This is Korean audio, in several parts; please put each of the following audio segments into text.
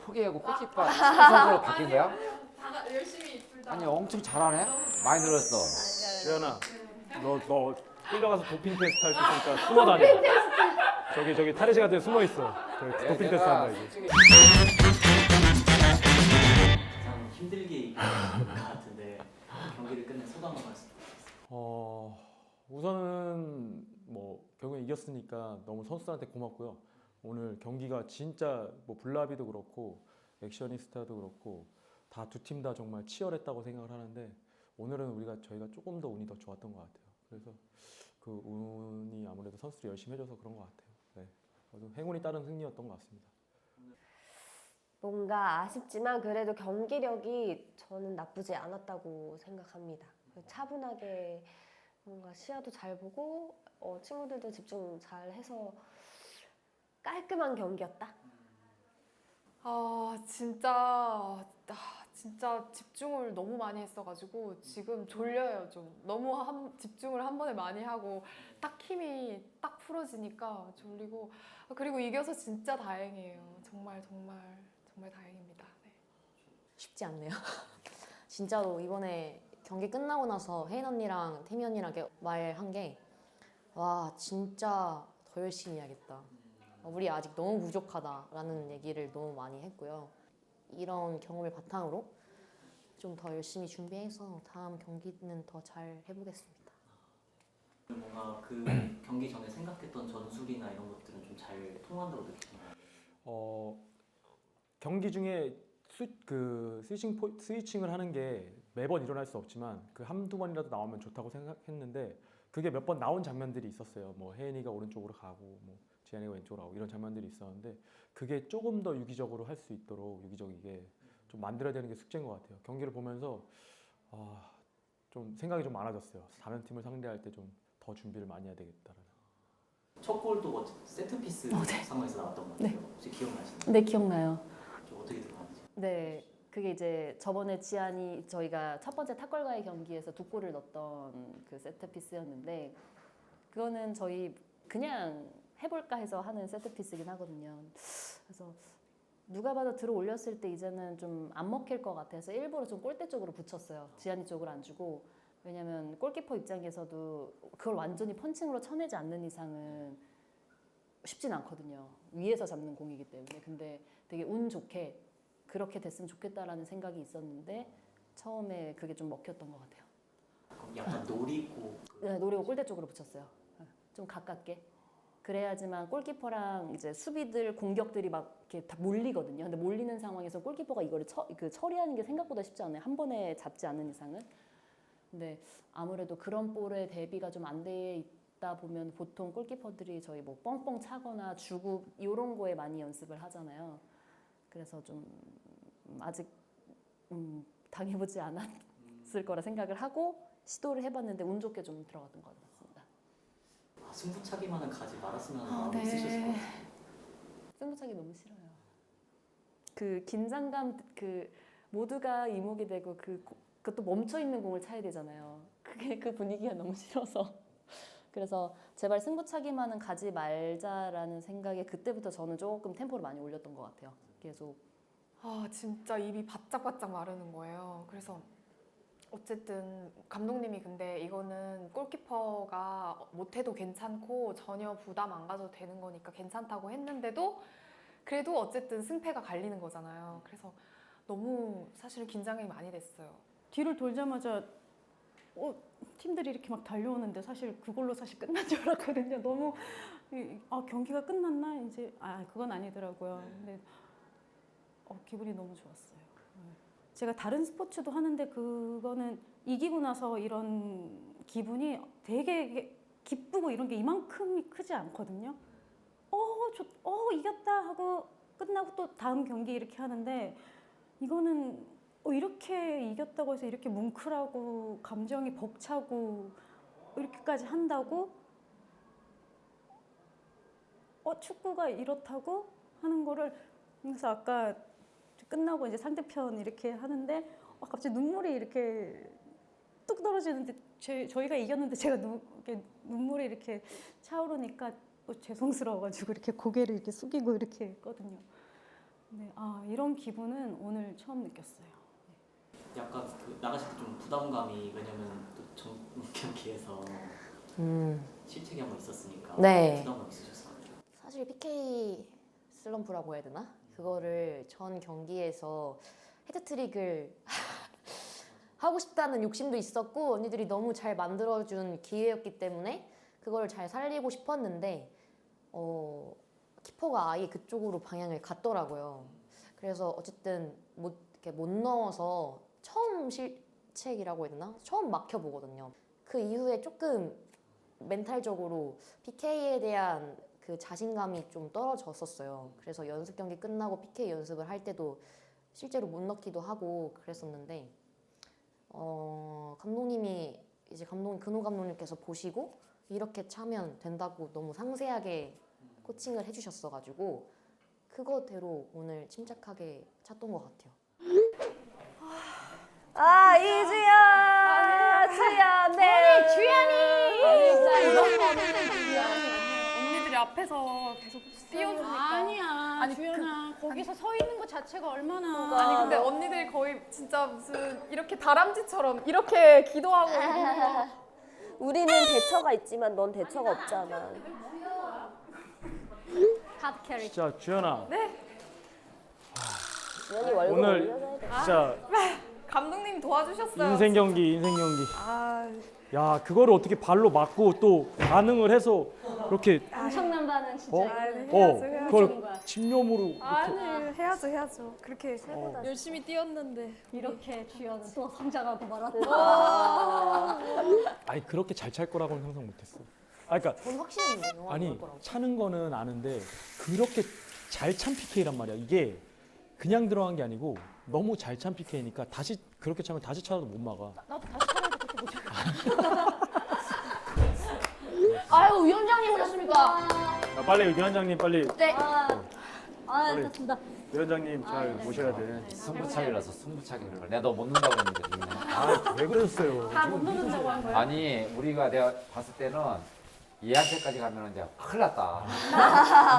포기하고 골키퍼 선수로 바뀐 거야? 다 열심히 둘다 아니 엄청 잘하네. 많이 늘었어. 재현아, 너 너 끌려가서 도핑 테스트 할 수 있으니까 숨어 다녀. 저기 저기 탈의실 같은 데 숨어 있어. 저기 도핑 테스트 한다 이제. 가장 힘들게 이긴 것 같은데 경기를 끝낸 소감 한 말씀. 어 우선은 뭐 결국엔 이겼으니까 너무 선수들한테 고맙고요. 오늘 경기가 진짜 뭐 블라비도 그렇고 액션이스타도 그렇고 다 두 팀 다 정말 치열했다고 생각을 하는데 오늘은 우리가 저희가 조금 더 운이 더 좋았던 것 같아요. 그래서 그 운이 아무래도 선수들이 열심히 해줘서 그런 것 같아요. 네. 행운이 따른 승리였던 것 같습니다. 뭔가 아쉽지만 그래도 경기력이 저는 나쁘지 않았다고 생각합니다. 차분하게 뭔가 시야도 잘 보고 어, 친구들도 집중 잘 해서 깔끔한 경기였다. 아 진짜 아, 진짜 집중을 너무 많이 했어가지고 지금 졸려요 좀 너무 한, 집중을 한 번에 많이 하고 딱 힘이 딱 풀어지니까 졸리고 아, 그리고 이겨서 진짜 다행이에요 정말 정말 정말 다행입니다 네. 쉽지 않네요. 진짜로 이번에 경기 끝나고 나서 혜인 언니랑 태미 언니랑 이렇게 말한 게 와 진짜 더 열심히 해야겠다. 우리 아직 너무 부족하다라는 얘기를 너무 많이 했고요. 이런 경험을 바탕으로 좀 더 열심히 준비해서 다음 경기는 더 잘 해보겠습니다. 뭔가 그 경기 전에 생각했던 전술이나 이런 것들은 좀 잘 통한다고 느끼나요? 어, 경기 중에 스, 그 스위칭 포, 스위칭을 하는 게 매번 일어날 수 없지만 그 한두 번이라도 나오면 좋다고 생각했는데 그게 몇 번 나온 장면들이 있었어요. 뭐 혜인이가 오른쪽으로 가고 뭐 지한이가 왼쪽으로 가고 이런 장면들이 있었는데 그게 조금 더 유기적으로 할 수 있도록 유기적이게 좀 만들어야 되는 게 숙제인 것 같아요. 경기를 보면서 아, 좀 생각이 좀 많아졌어요. 다른 팀을 상대할 때 좀 더 준비를 많이 해야 되겠다라는. 첫 골도 뭐 세트피스 어, 네. 상황에서 나왔던 것 같아요. 혹시 기억나시나요? 네 기억나요. 좀 어떻게 들어갔는지. 네, 그게 이제 저번에 지안이 저희가 첫 번째 탁골과의 경기에서 두 골을 넣었던 그 세트피스였는데 그거는 저희 그냥 해볼까 해서 하는 세트피스긴 하거든요. 그래서 누가 봐도 들어 올렸을 때 이제는 좀 안 먹힐 것 같아서 일부러 좀 골대 쪽으로 붙였어요. 지안이 쪽으로 안 주고 왜냐면 골키퍼 입장에서도 그걸 완전히 펀칭으로 쳐내지 않는 이상은 쉽진 않거든요. 위에서 잡는 공이기 때문에. 근데 되게 운 좋게 그렇게 됐으면 좋겠다라는 생각이 있었는데 처음에 그게 좀 먹혔던 것 같아요. 약간 노리고 그 네, 노리고 골대 쪽으로 붙였어요. 네, 좀 가깝게. 그래야지만 골키퍼랑 이제 수비들 공격들이 막 이렇게 다 몰리거든요. 근데 몰리는 상황에서 골키퍼가 이거를 처, 그 처리하는 게 생각보다 쉽지 않아요. 한 번에 잡지 않는 이상은. 근데 아무래도 그런 볼에 대비가 좀 안 돼 있다 보면 보통 골키퍼들이 저희 뭐 뻥뻥 차거나 주고 이런 거에 많이 연습을 하잖아요. 그래서 좀 음, 아직 음, 당해보지 않았을 거라 생각을 하고 시도를 해봤는데 운 좋게 좀 들어갔던 것 같습니다. 아, 승부차기만은 가지 말았으면 하는 아, 마음이 네. 있으셨을 것 같아요. 승부차기 너무 싫어요. 그 긴장감 그 모두가 이목이 되고 그 고- 그것도 멈춰 있는 공을 차야 되잖아요. 그게 그 분위기가 너무 싫어서 그래서 제발 승부차기만은 가지 말자라는 생각에 그때부터 저는 조금 템포를 많이 올렸던 것 같아요. 계속 아 진짜 입이 바짝바짝 마르는 거예요. 그래서 어쨌든 감독님이 근데 이거는 골키퍼가 못해도 괜찮고 전혀 부담 안 가져도 되는 거니까 괜찮다고 했는데도 그래도 어쨌든 승패가 갈리는 거잖아요. 그래서 너무 사실 긴장이 많이 됐어요. 뒤를 돌자마자 어, 팀들이 이렇게 막 달려오는데 사실 그걸로 사실 끝난 줄 알았거든요. 너무 이- 아 경기가 끝났나 이제 아 그건 아니더라고요. 근데 어, 기분이 너무 좋았어요. 네. 제가 다른 스포츠도 하는데 그거는 이기고 나서 이런 기분이 되게 기쁘고 이런 게 이만큼이 크지 않거든요. 어, 좋, 어 이겼다 하고 끝나고 또 다음 경기 이렇게 하는데 이거는 어, 이렇게 이겼다고 해서 이렇게 뭉클하고 감정이 벅차고 이렇게까지 한다고 어 축구가 이렇다고 하는 거를 그래서 아까 끝나고 이제 상대편 이렇게 하는데 어, 갑자기 눈물이 이렇게 뚝 떨어지는데 제, 저희가 이겼는데 제가 눈, 이렇게 눈물이 이렇게 차오르니까 또 죄송스러워가지고 이렇게 고개를 이렇게 숙이고 이렇게 했거든요. 네, 아 이런 기분은 오늘 처음 느꼈어요. 약간 그 나가실 때 좀 부담감이 왜냐면 또전 경기에서 음, 실책이 한번 있었으니까 네. 부담감 있으셨어요. 사실 PK 슬럼프라고 해야 되나? 그거를 전 경기에서 헤드트릭을 하고 싶다는 욕심도 있었고 언니들이 너무 잘 만들어준 기회였기 때문에 그걸 잘 살리고 싶었는데 어, 키퍼가 아예 그쪽으로 방향을 갔더라고요. 그래서 어쨌든 못, 이렇게 못 넣어서 처음 실책이라고 해야 되나? 처음 막혀보거든요. 그 이후에 조금 멘탈적으로 PK에 대한 그 자신감이 좀 떨어졌었어요. 그래서 연습 경기 끝나고 PK 연습을 할 때도 실제로 못 넣기도 하고 그랬었는데 어, 감독님이 이제 감독 근호 감독님께서 보시고 이렇게 차면 된다고 너무 상세하게 코칭을 해주셨어가지고 그거대로 오늘 침착하게 찼던 것 같아요. 아 이주연, 앞에서 계속 띄워주니까. 아니야, 아니, 주연아. 거기서 서 있는 것 자체가 얼마나. 아니 근데 언니들이 거의 진짜 무슨 이렇게 다람쥐처럼 이렇게 기도하고. 우리는 대처가 있지만 넌 대처가 없잖아. 탑 캐릭터. 진짜 주연아 주연이 월급 오늘 올려줘야 돼. 진짜 감독님 도와주셨어요. 인생 경기 인생 경기. 아, 야 그거를 어떻게 발로 맞고 또 반응을 해서 이렇게 엄청난 반응 진짜. 어? 어 그걸 집념으로 이렇게 아니 해야죠 해야죠. 그렇게 어. 열심히 뛰었는데. 이렇게 주연은 또 성장하고 말았다. 아니 그렇게 잘 찰 거라고는 상상 못했어. 아 그러니까 전 확신했는데 영화 아니 거라고. 차는 거는 아는데 그렇게 잘 찬 PK란 말이야. 이게 그냥 들어간 게 아니고 너무 잘 찬 PK니까 다시 그렇게 차면 다시 차도 못 막아. 나도 다시 차려도 그렇게 못 차. 아유 위원장님 오셨습니까? 아, 빨리 위원장님 빨리 네. 아, 아 빨리. 됐습니다. 위원장님 잘 모셔야 돼. 승부차기라서 승부차기를 내가 너못 넣는다고 그랬는데 니네. 아왜 그러셨어요? 다못 넣는다고 한 거야. 아니 우리가 내가 봤을 때는 얘한테까지 가면 이제 큰일 났다.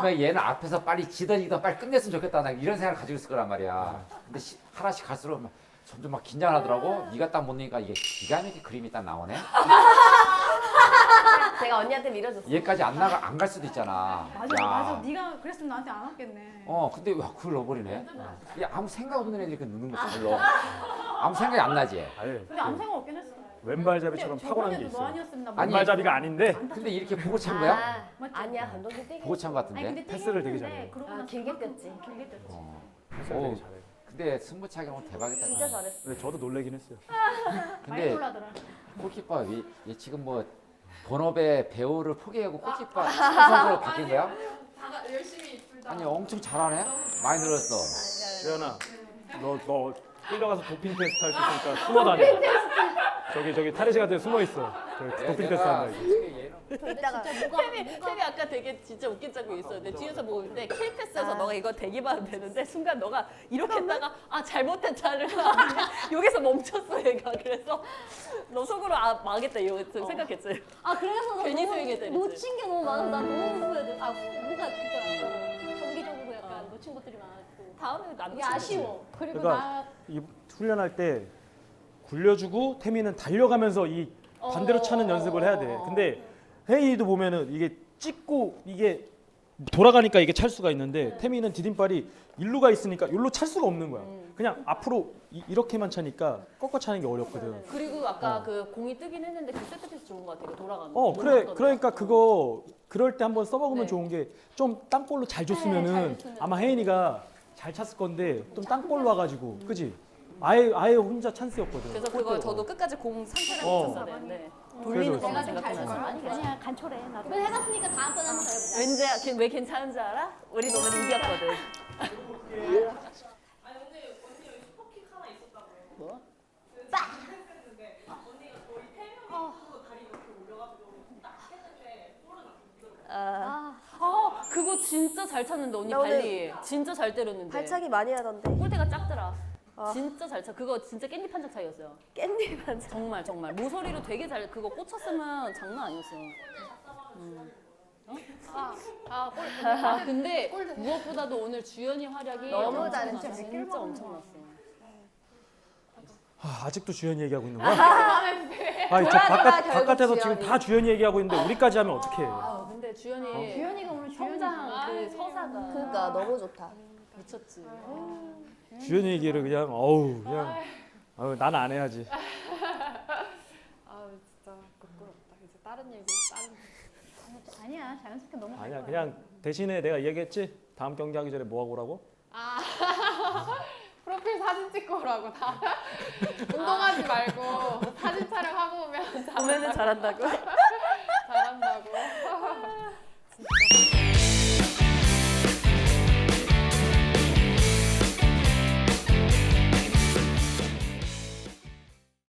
분명 얘는 앞에서 빨리 지던 이던 빨리 끝냈으면 좋겠다. 나 이런 생각을 가지고 있을 거란 말이야. 근데 시- 하나씩 갈수록 막 점점 막 긴장하더라고. 네가 딱못 넣으니까 이게 기가 막히게 그림이 딱 나오네. 제가 언니한테 밀어줬어. 얘까지 안 나가 안 갈 수도 있잖아. 맞아, 야. 맞아. 네가 그랬으면 나한테 안 왔겠네. 어 근데 왜 그걸 넣어버리네? 야 아무 생각 없는 애들이 그 넣는 거지 별로. 아무 생각이 안 나지. 아예 근데 아무 생각 없긴 했어. 왼발잡이처럼 타고난 게 저번에도 너 있어. 아니었으면 나 아니, 왼발잡이가 아닌데 근데 이렇게 보고 찬 거야? 아, 맞지? 아 니야 감독님 뛰게. 보고 찬거 같은데. 패스를 되게 잘해. 아, 길게 떴지. 길게 떴지. 어. 패스를. 되게 잘해. 근데 승부차기 오늘 대박이다. 진짜 잘했어. 근데 저도 놀래긴 했어요. 많이 근데 놀라더라. 골키퍼 얘, 얘 지금 뭐 본업의 배우를 포기하고 골키퍼 선수로 바뀐 거야? 다 열심히 둘 다. 아니 엄청 잘하네. 많이 늘었어. 주연아, 너너 끌려가서 도핑 테스트 할 수 있으니까 숨어 다녀. 저기 저기 탈의실 같은 데 숨어 있어. 저기 도핑 테스트 한다 이거. 이따가 템이, 템이 아까 되게 진짜 웃긴 짝이 있었는데 뒤에서 보고 있는데 킬패스에서 너가 이거 대기만 되는데 순간 너가 이렇게 했다가 아 잘못했다를 여기서 멈췄어 얘가 그래서 너 속으로 아 망했다 이거 생각했지 아 그래서 나 괜히 너무 스윙했다 이랬지. 놓친 게 너무 많아. 나 너무 후회돼. 아 뭔가 그니까 경기적으로 약간 놓친 것들이 많았고. 다음에 안 이게 아쉬워. 그리고 그러니까 나이 훈련할 때 굴려주고 태미는 달려가면서 이 반대로 차는 연습을 해야 돼. 근데 헤이도 보면은 이게 찍고 이게 돌아가니까 이게 찰 수가 있는데 태미는 디딤발이 일루가 있으니까 일로 찰 수가 없는 거야. 그냥 앞으로 이, 이렇게만 차니까 꺾어 차는 게 어렵거든. 그리고 아까 그 공이 뜨긴 했는데 그 세트피스 좋은 것 같아 그 돌아가는 어 거. 그래 그러니까 그거 그럴 때 한번 써먹으면 네. 좋은 게 좀 땅볼로 잘 줬으면은 잘 줬으면. 아마 혜인이가 잘 찼을 건데 좀 땅볼로 와가지고 그지 아예 아예 혼자 찬스였거든. 그래서 그거 저도 끝까지 공 상태를 어. 붙였어야 되는데 돌리는 그래서 것만 생각해가지고 아니야 간초래 나도. 그래 해봤으니까 다음번에 한번 더 해보자. 왠지 걔- 왜 괜찮은 줄 알아? 우리 너는 이겼거든 뭐? 아, 아 그거 진짜 잘 찼는데 언니 나 오늘 발리 진짜 잘 때렸는데 발차기 많이 하던데. 골대가 작더라 아. 진짜 잘 차. 그거 진짜 깻잎 한 장 차이였어요 깻잎 한 장. 정말 정말 모서리로 되게 잘 그거 꽂혔으면 장난 아니었어요 음. 아, 골, 아 근데 무엇보다도 오늘 주연이 활약이 너무 엄청났어. 잘했죠. 진짜 엄청났어. 아, 아직도 주연이 얘기하고 있는 거야? 아니 저 바깥 결국 바깥에서 지금 주연이. 다 주연이 얘기하고 있는데 우리까지 하면 어떡해? 아, 근데 주연이 주연이가 오늘 현장 그 서사가 그러니까 너무 좋다. 미쳤지. 주연이 얘기를 그냥 어우 그냥 어우 난 안 해야지. 아 진짜 부끄럽다. 이제 다른 얘기 다른. 아니야 자연스럽게 넘어갈 아니야 거야. 그냥 대신에 내가 얘기했지 다음 경기 하기 전에 뭐 하고 오라고? 프로필 사진 찍고 오라고 다. 운동하지 말고 사진 촬영하고 오면 보면은 잘한다고.